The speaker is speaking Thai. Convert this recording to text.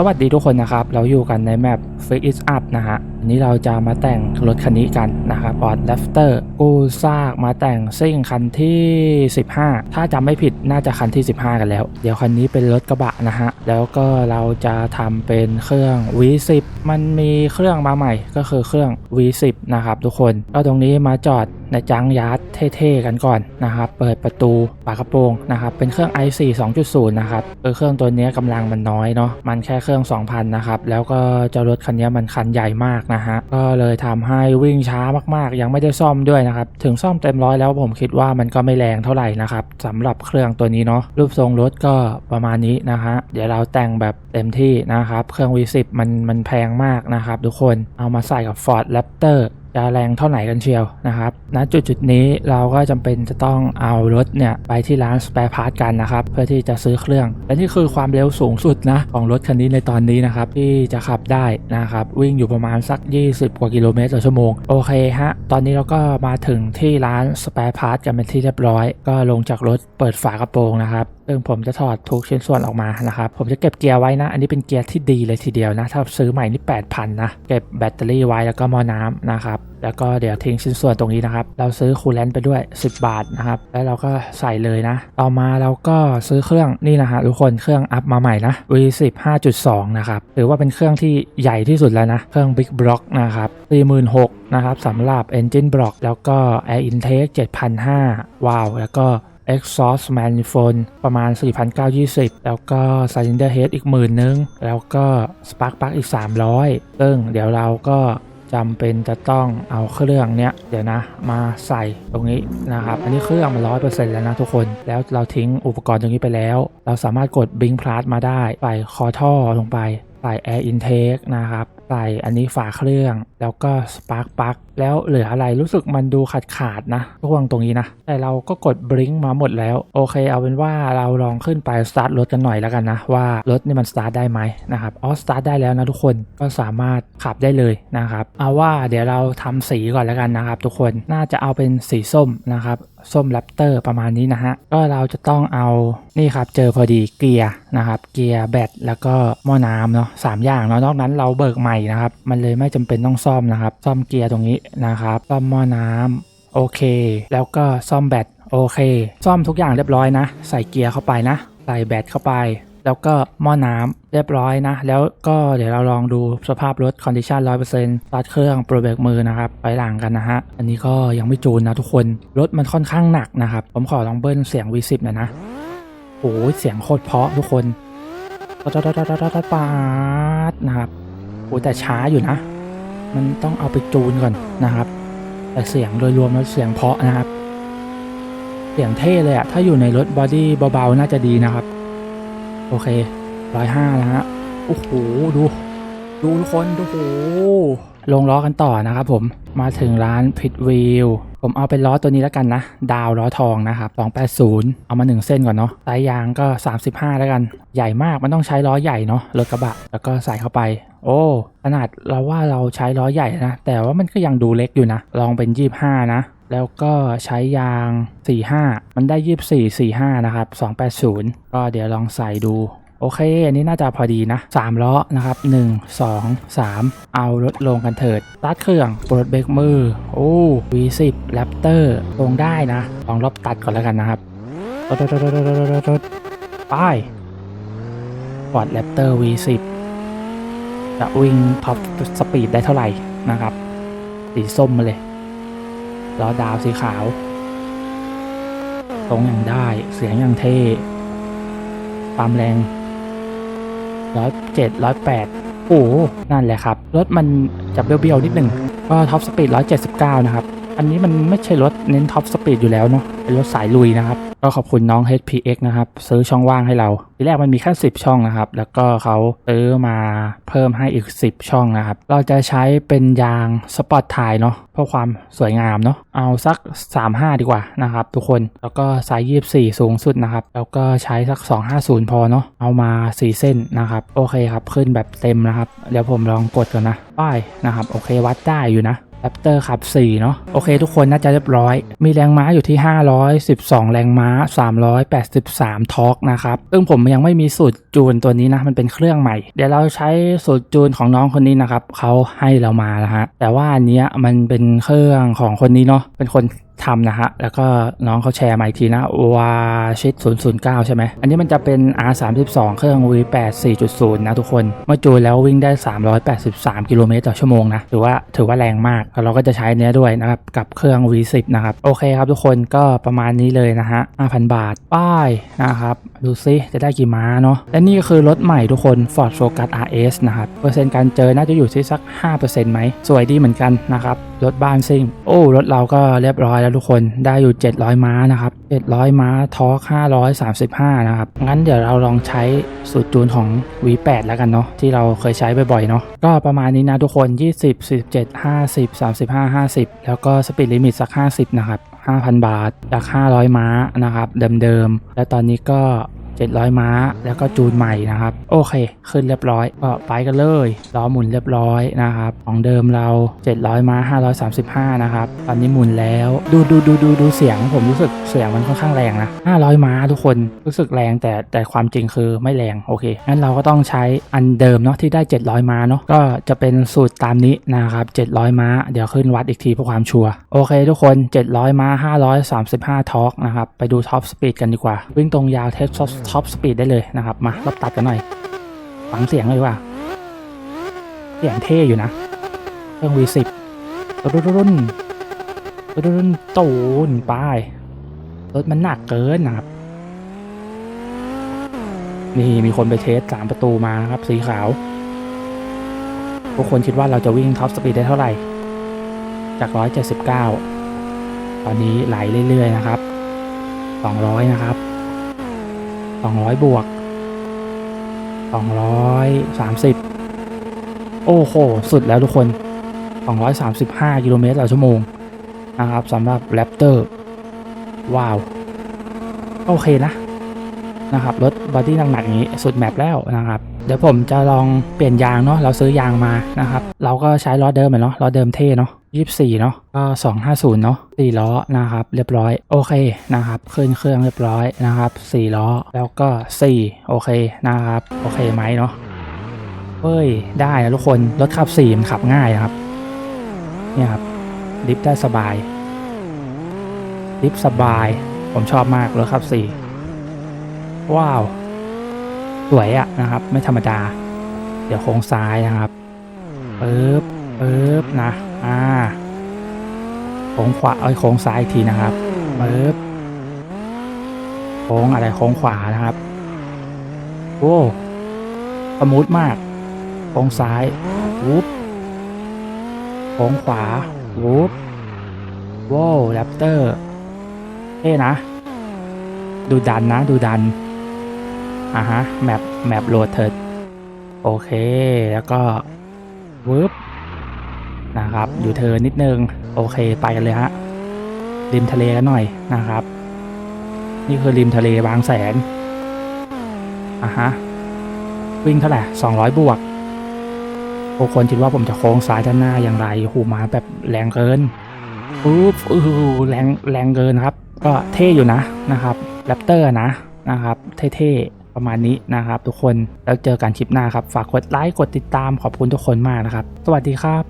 สวัสดีทุกคนนะครับ เราอยู่กันในแมป f i x It Up นะฮะวันนี้เราจะมาแต่งรถคันนี้กันนะครับ Ford Raptor กูซากมาแต่งซิ่งคันที่ 15 ถ้าจำไม่ผิดน่าจะคันที่ 15 กันแล้ว เดี๋ยวคันนี้เป็นรถกระบะนะฮะ แล้วก็เราจะทำเป็นเครื่อง V10 มันมีเครื่องมาใหม่ก็คือเครื่อง V10 นะครับทุกคนก็ตรงนี้มาจอดในจังยาร์ดเท่ๆกันก่อนนะครับเปิดประตูฝากกระโปรงนะครับเป็นเครื่อง i4 2.0 นะครับเออเครื่องตัวนี้ยกำลังมันน้อยเนาะมันแค่เครื่อง 2,000 นะครับแล้วก็เจ้ารถคันนี้มันคันใหญ่มากนะฮะก็เลยทำให้วิ่งช้ามากๆ ยังไม่ได้ซ่อมด้วยนะครับถึงซ่อมเต็มร้อยแล้วผมคิดว่ามันก็ไม่แรงเท่าไหร่นะครับสำหรับเครื่องตัวนี้เนาะรูปทรงรถก็ประมาณนี้นะฮะเดี๋ยวเราแต่งแบบเต็มที่นะครับเครื่อง V10 มันมันแพงมากนะครับทุกคนเอามาใส่กับ Ford Raptor จะแรงเท่าไหนกันเชียวนะครับณจุดจุดนี้เราก็จำเป็นจะต้องเอารถเนี่ยไปที่ร้านส p ป r e พาร์ทกันนะครับเพื่อที่จะซื้อเครื่องและนี่คือความเร็วสูงสุดนะของรถคันนี้ในตอนนี้นะครับที่จะขับได้นะครับวิ่งอยู่ประมาณสัก 20 กว่ากิโลเมตรต่อชั่วโมงโอเคฮะตอนนี้เราก็มาถึงที่ร้านส p ป r e พาร์ทกันเป็นที่เรียบร้อย ก็ลงจากรถเปิดฝากระโปรงนะครับซึ่งผมจะถอดทุกชิ้นส่วนออกมานะครับผมจะเก็บเกียร์ไว้นะ อันนี้เป็นเกียร์ที่ดีเลยทีเดียวนะถ้าซื้อใหม่นี่8,000นะเก็บแบตเตอรี่ไว้แล้วก็มอน้ำนะครับ แล้วก็เดี๋ยวทิ้งชิ้นส่วนตรงนี้นะครับ เราซื้อคูลเลนต์ไปด้วย 10 บาทนะครับ แล้วเราก็ใส่เลยนะ ต่อมาเราก็ซื้อเครื่องนี่นะฮะทุกคนเครื่องอัพมาใหม่นะ V10 5.2 นะครับถือว่าเป็นเครื่องที่ใหญ่ที่สุดแล้วนะ เครื่อง Big Block นะครับ46,000นะครับสำหรับ Engine Block แล้วก็ Air Intake 7,500ว้าวแล้วก็ exhaust manifold ประมาณ 4,920 แล้วก็ cylinder head อีกหมื่นนึง แล้วก็ spark plug อีก 300 ซึ่งเดี๋ยวเราก็ จำเป็นจะต้องเอาเครื่องเนี้ยเดี๋ยวนะมาใส่ตรงนี้นะครับ อันนี้เครื่องมันร้อยเปอร์เซ็นต์แล้วนะทุกคน แล้วเราทิ้งอุปกรณ์ตรงนี้ไปแล้ว เราสามารถกดบิงพลัสมาได้ใส่คอท่อลงไปใส่ Air Intake นะครับ ใส่อันนี้ฝาเครื่อง แล้วก็ Spark Plug แล้วเหลืออะไรรู้สึกมันดูขาดขาดนะช่วงตรงนี้นะ แต่เราก็กด Blink มาหมดแล้ว โอเค เอาเป็นว่าเราลองขึ้นไปสตาร์ทรถกันหน่อยแล้วกันนะ ว่ารถนี่มันสตาร์ทได้ไหมนะครับอ๋อสตาร์ทได้แล้วนะทุกคนก็สามารถขับได้เลยนะครับเอาว่าเดี๋ยวเราทำสีก่อนแล้วกันนะครับ ทุกคนน่าจะเอาเป็นสีส้มนะครับส้มแรปเตอร์ประมาณนี้นะฮะ ก็เราจะต้องเอานี่ครับเจอพอดีเกียร์นะครับ เกียร์แบตแล้วก็หม้อน้ำเนาะสามอย่างเนาะนอกนั้นเราเบิกใหม่นะครับ มันเลยไม่จำเป็นต้องซ่อมนะครับ ซ่อมเกียร์ตรงนี้นะครับ ซ่อมหม้อน้ำโอเค แล้วก็ซ่อมแบตโอเค ซ่อมทุกอย่างเรียบร้อยนะ ใส่เกียร์เข้าไปนะ ใส่แบตเข้าไป แล้วก็หม้อน้ำเรียบร้อยนะ แล้วก็เดี๋ยวเราลองดูสภาพรถคอนดิชันร้อยเปอร์เซ็นต์ตัดเครื่องโปรเบรกมือนะครับไปหลังกันนะฮะ อันนี้ก็ยังไม่จูนนะทุกคน รถมันค่อนข้างหนักนะครับ ผมขอลองเบิ้ลเสียง V10 หน่อยนะโอ้ยเสียงโคตรเพาะทุกคนตดตดตดตดปาดนะครับ โอ้แต่ช้าอยู่นะ มันต้องเอาไปจูนก่อนนะครับ แต่เสียงโดยรวมแล้วเสียงเพราะนะครับ เสียงเท่เลยอะถ้าอยู่ในรถบอดี้เบาๆน่าจะดีนะครับ โอเคร้อยห้าแล้วฮะโอ้โหดู ดูทุกคนดูโอ้โหลงล้อกันต่อนะครับผมมาถึงร้านพิทวิว ผมเอาเป็นล้อตัวนี้แล้วกันนะ ดาวล้อทองนะครับ280 เอามา 1 เส้นก่อนเนาะสายยางก็ 35 แล้วกัน ใหญ่มากมันต้องใช้ล้อใหญ่เนาะรถกระบะ แล้วก็ใส่เข้าไป โอ้ขนาดเราว่าเราใช้ล้อใหญ่นะ แต่ว่ามันก็ยังดูเล็กอยู่นะ ลองเป็น 25 นะแล้วก็ใช้ยาง 45 มันได้ 24 45 นะครับ 280 ก็เดี๋ยวลองใส่ดู โอเค อันนี้น่าจะพอดีนะ3ล้อนะครับ 1 2 3 เอารถลงกันเถิดตัดเครื่องปลดเบรกมือ โอ้ V10 Raptor ลงได้นะ ลองรอบตัดก่อนแล้วกันนะครับรถรถรถรถรถรถรถไป Ford Raptor V10 จะวิ่งท็อปสปีดได้เท่าไหร่นะครับ สีส้มมาเลยล้อดาวสีขาว ตรงอย่างได้เสียงอย่างเท่ความแรง ร้อยเจ็ดร้อยแปดโอ้นั่นแหละครับ รถมันจะเบี้ยวๆนิดหนึ่งก็ท็อปสปีดร้อยเจ็ดสิบเก้านะครับ อันนี้มันไม่ใช่รถเน้นท็อปสปีดอยู่แล้วเนาะเป็นรถสายลุยนะครับ ก็ขอบคุณน้อง HPX นะครับซื้อช่องว่างให้เราทีแรกมันมีแค่ 10 ช่องนะครับ แล้วก็เขาซื้อมาเพิ่มให้อีก 10 ช่องนะครับ เราจะใช้เป็นยางสปอร์ตไทยเนาะเพื่อความสวยงามเนาะเอาสัก 35 ดีกว่านะครับ ทุกคนแล้วก็ไซส์24 สูงสุดนะครับ แล้วก็ใช้สัก 250 พอเนาะเอามา 4 เส้นนะครับ โอเคครับขึ้นแบบเต็มนะครับ เดี๋ยวผมลองกดก่อนนะป้ายนะครับ โอเควัดได้อยู่นะ แรปเตอร์ขับ 4 เนาะโอเคทุกคนน่าจะเรียบร้อย มีแรงม้าอยู่ที่ 512 แรงม้า 383 ทอร์กนะครับ ซึ่งผมยังไม่มีสูตรจูนตัวนี้นะ มันเป็นเครื่องใหม่ เดี๋ยวเราใช้สูตรจูนของน้องคนนี้นะครับ เขาให้เรามาแล้วฮะ แต่ว่าอันเนี้ยมันเป็นเครื่องของคนนี้เนาะเป็นคน ทำนะฮะ แล้วก็น้องเขาแชร์มาอีกทีนะวาชิต009 ใช่ไหม อันนี้มันจะเป็น R32 เครื่อง V8 4.0 นะทุกคน เมื่อจูนแล้ววิ่งได้ 383 กิโลเมตรต่อชั่วโมงนะ ถือว่าถือว่าแรงมากแล้วเราก็จะใช้เนี้ยด้วยนะครับ กับเครื่อง V10 นะครับ โอเคครับทุกคนก็ประมาณนี้เลยนะฮะ 5,000 บาท ป้ายนะครับ ดูซิจะได้กี่ม้าเนาะ และนี่ก็คือรถใหม่ทุกคน Ford Focus RS นะครับ เปอร์เซ็นต์การเจอน่าจะอยู่ที่สัก 5%ไหม สวยดีเหมือนกันนะครับ รถบ้านซิ่ง โอ้ รถเราก็เรียบร้อยแล้วทุกคนได้อยู่ 700 ม้านะครับ 700 ม้าทอร์ค535 นะครับ งั้นเดี๋ยวเราลองใช้สูตรจูนของ V8 แล้วกันเนาะที่เราเคยใช้บ่อยๆเนาะก็ประมาณนี้นะทุกคน 20 17 50 35 50 แล้วก็สปีดลิมิตสัก 50 นะครับ 5,000 บาทจาก500 ม้านะครับเดิมๆ และตอนนี้ก็ 700 ม้า แล้วก็จูนใหม่นะครับ โอเค ขึ้นเรียบร้อย ก็ไปกันเลยล้อหมุนเรียบร้อยนะครับ ของเดิมเรา 700 ม้า 535 นะครับ ตอนนี้หมุนแล้ว ดูดูดูดูดูเสียง ผมรู้สึกเสียงมันค่อนข้างแรงนะ 500 ม้าทุกคน รู้สึกแรงแต่แต่ความจริงคือไม่แรง โอเค งั้นเราก็ต้องใช้อันเดิมเนาะที่ได้ 700 ม้าเนาะ ก็จะเป็นสูตรตามนี้นะครับ 700 ม้า เดี๋ยวขึ้นวัดอีกทีเพื่อความชัวร์ โอเค ทุกคน 700 ม้า 535ทอร์กนะครับ ไปดูท็อปสปีดกันดีกว่า วิ่งตรงยาวเทสท็อปท็อปสปีดได้เลยนะครับ มารับตัดกันหน่อยฟังเสียงเลยว่า เสียงเท่อยู่นะเครื่อง V10 รุ่นรุ่นรุ่นตูนป้ายรถมันหนักเกินนะครับ นี่มีคนไปเทสสามประตูมาครับสีขาวทุกคนคิดว่าเราจะวิ่งท็อปสปีดได้เท่าไหร่ จาก 179 ตอนนี้ไหลเรื่อย ๆ นะครับ 200 นะครับ 200 บวก 230 โอ้โห สุดแล้วทุกคน 235 กิโลเมตรต่อชั่วโมง นะครับสำหรับแรปเตอร์ ว้าว โอเคนะ นะครับ รถบอดี้หนักๆอย่างนี้ สุดแมปแล้วนะครับเดี๋ยวผมจะลองเปลี่ยนยางเนาะเราซื้อยางมานะครับ เราก็ใช้ล้อเดิมเหมือนเนาะล้อเดิมเท่เนาะ 24เนาะก็250เนาะ4ล้อนะครับ เรียบร้อยโอเคนะครับขึ้นเครื่องเรียบร้อยนะครับ4ล้อแล้วก็4โอเคนะครับโอเคไหมเนาะเฮ้ยได้นะทุกคนรถขับ4มันขับง่ายนะครับเนี่ยครับดิฟต์ได้สบายดิฟต์สบาย ผมชอบมากรถขับ4ว้าว สวยอะนะครับ ไม่ธรรมดา เดี๋ยวโค้งซ้ายนะครับปึ๊บปึ๊บนะ อ่าโค้งขวาเอ้ยโค้งซ้ายทีนะครับปึ๊บโค้งอะไรโค้งขวานะครับโอ้สมูทมากโค้งซ้ายวูบโค้งขวาวูบว้าวแรปเตอร์เท่นะ ดูดันนะ ดูดันอ่าฮะแมปแมปโหลดเถิดโอเค แล้วก็วืบ นะครับอยู่เธอนิดนึงโอเคไปกันเลยฮะริมทะเลกันหน่อยนะครับ นี่คือริมทะเลบางแสนอะฮะวิ่งเท่าไหร่สองร้อยบวกทุกคนคิดว่าผมจะโค้งซ้ายด้านหน้าอย่างไรหูมาแบบแรงเกินปุ๊บอือแรงแรงเกินครับ ก็เท่อยู่นะนะครับแรปเตอร์นะนะครับ เท่ๆประมาณนี้นะครับ ทุกคนแล้วเจอกันคลิปหน้าครับ ฝากกดไลค์กดติดตามขอบคุณทุกคนมากนะครับ สวัสดีครับ